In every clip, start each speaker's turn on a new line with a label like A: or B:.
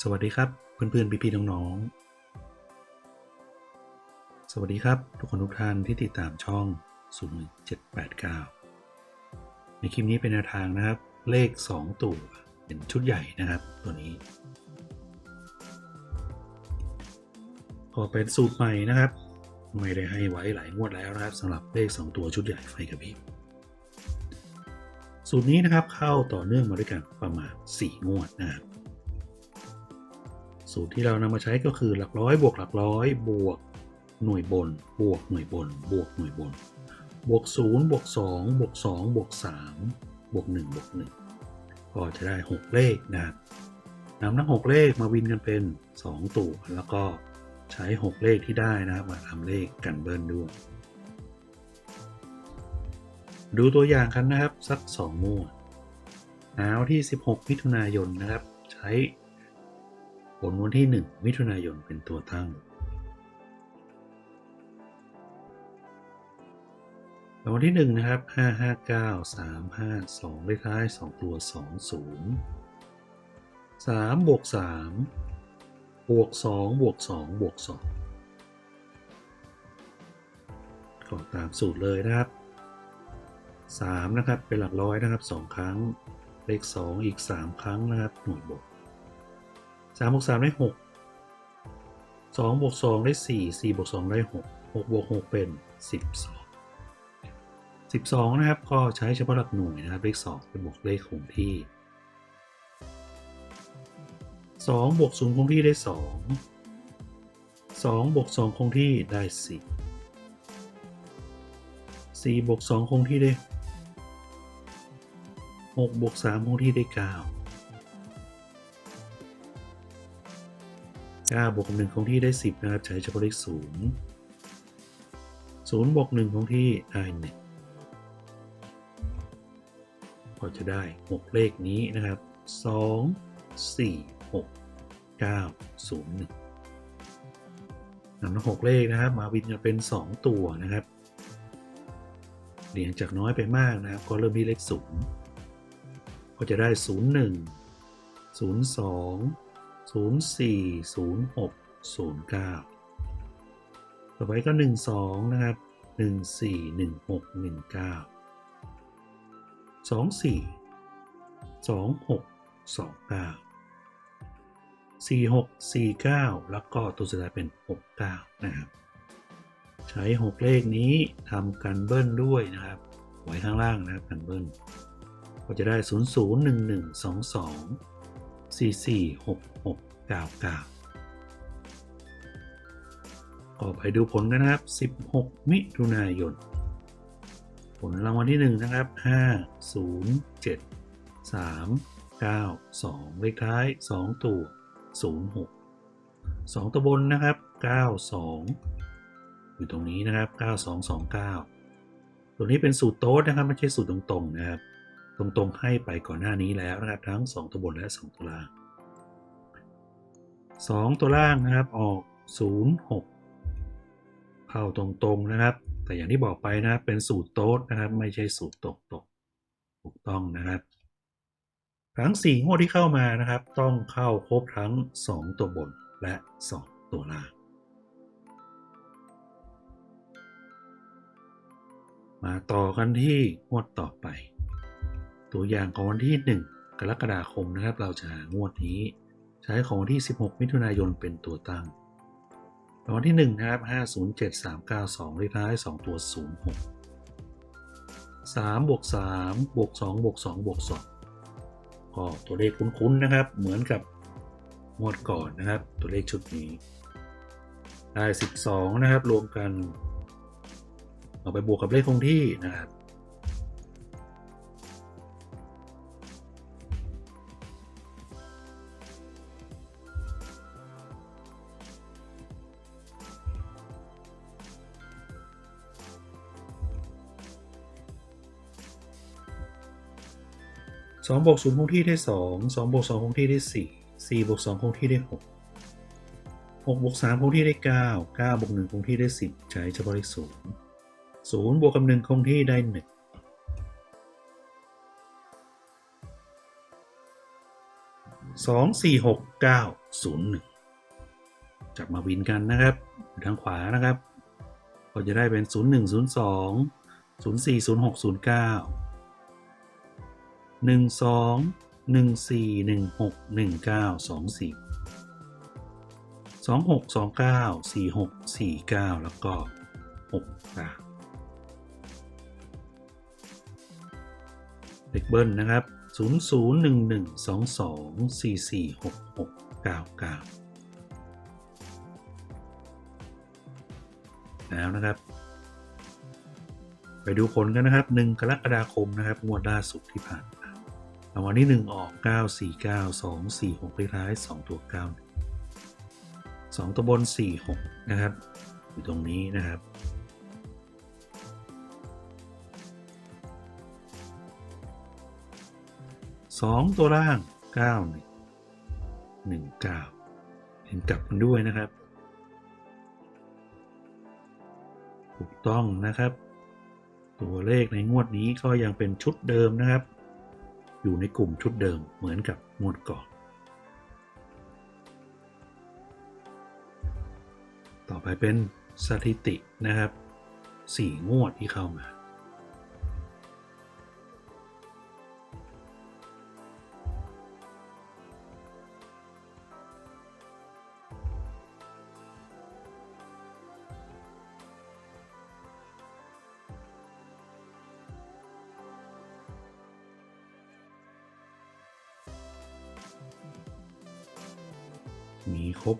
A: สวัสดีครับเพื่อนๆพี่ๆน้องๆ สวัสดีครับ ทุกคนทุกท่านที่ติดตามช่อง 01789 ในคลิปนี้เป็นแนวทางนะครับ เลข 2 ตัวเป็นชุดใหญ่นะครับตัวนี้ก็เป็นสูตรใหม่นะครับ ไม่ได้ให้ไว้หลายงวดแล้วนะครับสำหรับเลข 2 ตัวชุดใหญ่ไฟกระพริบสูตรนี้นะครับเข้าต่อเนื่องมาด้วยกันประมาณ 4 งวดนะครับ สูตรที่เรานำมาใช้ก็คือหลักร้อยบวกหลักร้อยบวกหน่วยบน บวกหน่วยบน บวกหน่วยบน บวก0บวก2บวก2บวก3บวก1บวก1ก็จะได้ 6 เลขนะครับนำทั้ง6เลขมาวินกันเป็น 2 ตัว แล้วก็ใช้ 6 เลขที่ได้นะครับมาทำเลขกันเบิ้ลด้วย ดูตัวอย่างกันนะครับ สัก 2 มั่วหนาวที่ 16 มิถุนายนนะครับ ใช้ ผลวันที่ 1 มิถุนายนเป็นตัวตั้งรางวัลที่ 1 นะครับ 559 352เลขท้าย 2 ตัว 20 3บวก3บวก2บวก2บวก2ก็ตามสูตรเลยนะครับ 3 นะครับ เป็นหลักร้อยนะครับ 2 ครั้ง เลข 2 อีก 3 ครั้งนะครับหน่วยบวก สามบวกสามได้หกสองบวกสองได้สี่สี่บวกสองได้หกหกบวกหกเป็นสิบสองสิบสองนะครับ ก็ใช้เฉพาะหลักหน่วยนะครับเลขสองเป็นบวกเลขคงที่สองบวกศูนย์คงที่ได้สองสองบวกสองคงที่ได้สี่สี่บวกสองคงที่ได้หกบวกสามคงที่ได้เก้า 9บวก1คงที่ได้ 10 นะครับ ใช้เฉพาะเลข0 0บวก1คงที่ได้1ก็จะได้ 6 เลขนี้นะครับ 2 4 6 9 0 1นำทั้ง6เลขนะครับ มาวินกันเป็น 2 ตัวนะครับเรียงจากน้อยไปมากนะครับ ก็เริ่มที่เลข0ก็จะได้ 0 1 0 2 04 06 09 ต่อไปก็ 12 นะครับ 14 16 19 24 26 29 46 49 แล้วก็ตัวสุดท้ายเป็น 69 นะครับ ใช้ 6 เลขนี้ทำกันเบิ้ลด้วยนะครับ ไว้ข้างล่างนะครับกันเบิ้ลก็จะได้ 00 11 22 4 4 6 6 9 9ก็ไปดูผลกันนะครับ16มิถุนายน ผลรางวัลที่1นะครับ5 0 7 3 9 2เลขท้าย2ตัว0 6 2ตัวบนนะครับ9 2อยู่ตรงนี้นะครับ9 2 2 9ตัวนี้เป็นสูตรโต๊ดนะครับไม่ใช่สูตรตรงๆนะครับ ตรงๆให้ไปก่อนหน้านี้แล้วนะครับทั้ง 2 ตัวบนและ 2 ตัวล่าง 2 ตัวล่างนะครับออก 0 6 เข้าตรงๆนะครับ แต่อย่างที่บอกไปนะครับเป็นสูตรโต๊ดนะครับ ไม่ใช่สูตรตกตกถูกต้องนะครับ ทั้ง4งวดที่เข้ามานะครับ ต้องเข้าครบทั้ง 2 ตัวบนและ 2 ตัวล่าง มาต่อกันที่งวดต่อไป ตัวอย่างของวันที่ 1 กรกฎาคมนะครับ เราจะหางวดนี้ ใช้ของวันที่ 16 มิถุนายนเป็นตัวตั้งรางวัลที่1นะครับ507392เลขท้าย 2 ตัว 06 3บวก3บวก2บวก2บวก2ก็ตัวเลขคุ้นๆนะครับ เหมือนกับงวดก่อนนะครับ ตัวเลขชุดนี้ ได้ 12 นะครับ รวมกัน เอาไปบวกกับเลขคงที่นะครับ สองบวกศูนย์คงที่ได้สองสองบวกสองคงที่ได้สี่สี่บวกสองคงที่ได้หกหกบวกสามคงที่ได้เก้าเก้าบวกหนึ่งคงที่ได้สิบใช้เฉพาะเลขศูนย์ศูนย์บวกกับหนึ่งคงที่ได้หนึ่งสองสี่หกเก้าศูนย์หนึ่งจับมาวินกันนะครับทางขวานะครับ ก็จะได้เป็นศูนย์หนึ่งศูนย์ส องศูนย์สี่ศูนย์หกศูนย์เก้าหนึ่งสองหนึ่งสี่หนึ่งหกหนึ่งเก้าสองสี่สองหกสองเก้าสี่หกสี่เก้าแล้วก็หกเก้าเลขเบิ้ลนะครับศูนย์ศูนย์หนึ่งหนึ่งสองสองสี่สี่หกหกเก้าเก้าแล้วนะครับ ไปดูผลกันนะครับ 1 กรกฎาคมนะครับ งวดล่าสุดที่ผ่าน รางวัลที่ 1 ออก 9 4 9 2 4 6เลขท้าย 2 ตัว 9 2ตัวบน 4 6 นะครับ อยู่ตรงนี้นะครับ 2 ตัวล่าง 9 1 1 9 เห็นกลับกันด้วยนะครับ ถูกต้องนะครับ ตัวเลขในงวดนี้ก็ยังเป็นชุดเดิมนะครับ อยู่ในกลุ่มชุดเดิมเหมือนกับงวดก่อน ต่อไปเป็นสถิตินะครับ 4 งวดที่เข้ามา มีครบ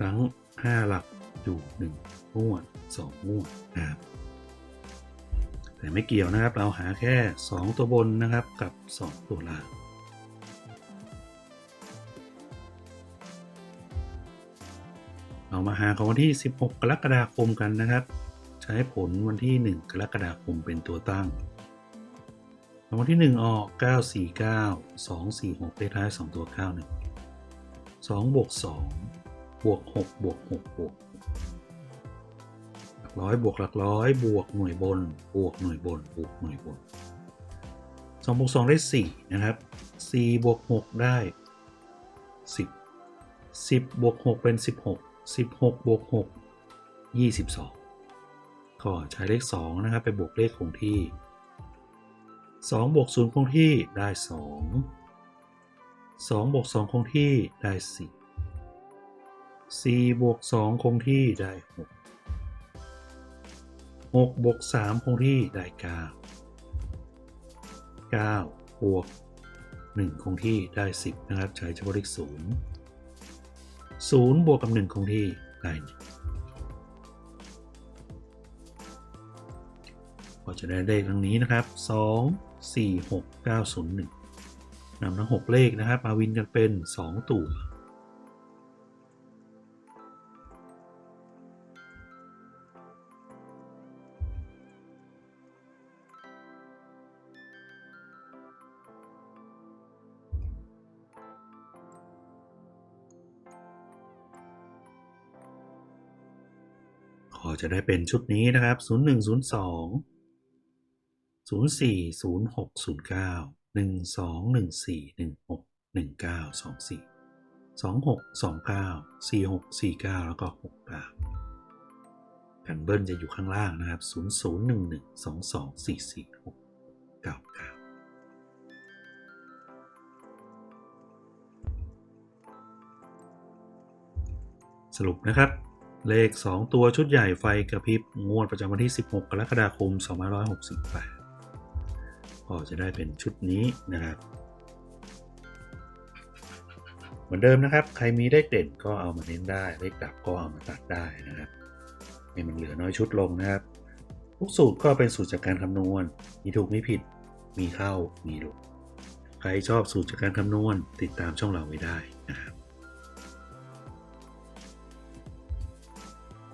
A: ทั้ง 5 หลักอยู่1งวด2งวดนะครับแต่ไม่เกี่ยวนะครับเราหาแค่ 2 ตัวบนนะครับกับ 2 ตัวล่างเรามาหาของวันที่ 16 กรกฎาคมกันนะครับ ใช้ผลวันที่ 1 กรกฎาคมเป็นตัวตั้งรางวัลที่ 1 ออก 949 246เลขท้าย 2 ตัว 91 2บวก2บวก6บวก6บวกหลักร้อยบวกหลักร้อยบวกหน่วยบนบวกหน่วยบนบวกหน่วยบน2บวก2ได้ 4 นะครับ4บวก6ได้ 10 10บวก6เป็น 16 16บวก6 22 ก็ใช้เลข 2 นะครับ ไปบวกเลขคงที่ 2 บวก 0 คงที่ได้ 2 2บวก2คงที่ได้ 4 4บวก2คงที่ได้ 6 6บวก3คงที่ได้ 9 9บวก1คงที่ได้ 10 นะครับ ใช้เฉพาะเลข0 0บวกกับ 1 คงที่ได้ก็จะได้เลขดังนี้นะครับ 2 4 6 9 0 1 นำทั้ง 6 เลขนะครับ มาวินกันเป็น 2ตัวขอจะได้เป็นชุดนี้นะครับ 0102 12 14 16 19 24 2629 4649 แล้วก็ 69กันเบิ้ลจะอยู่ข้างล่างนะครับ 0 0 1 1 2 2 4 4 6 9 9สรุปนะครับ เลข 2 ตัวชุดใหญ่ไฟกระพริบ งวดประจำวันที่ 16 กรกฎาคม 2568 ก็จะได้เป็นชุดนี้นะครับ เหมือนเดิมนะครับ ใครมีเลขเด่นก็เอามาเน้นได้เลขดับก็เอามาตัดได้นะครับให้มันเหลือน้อยชุดลงนะครับทุกสูตรก็เป็นสูตรจากการคำนวณ มีถูกมีผิด มีเข้ามีหลุดใครชอบสูตรจากการคำนวณ ติดตามช่องเราไว้ได้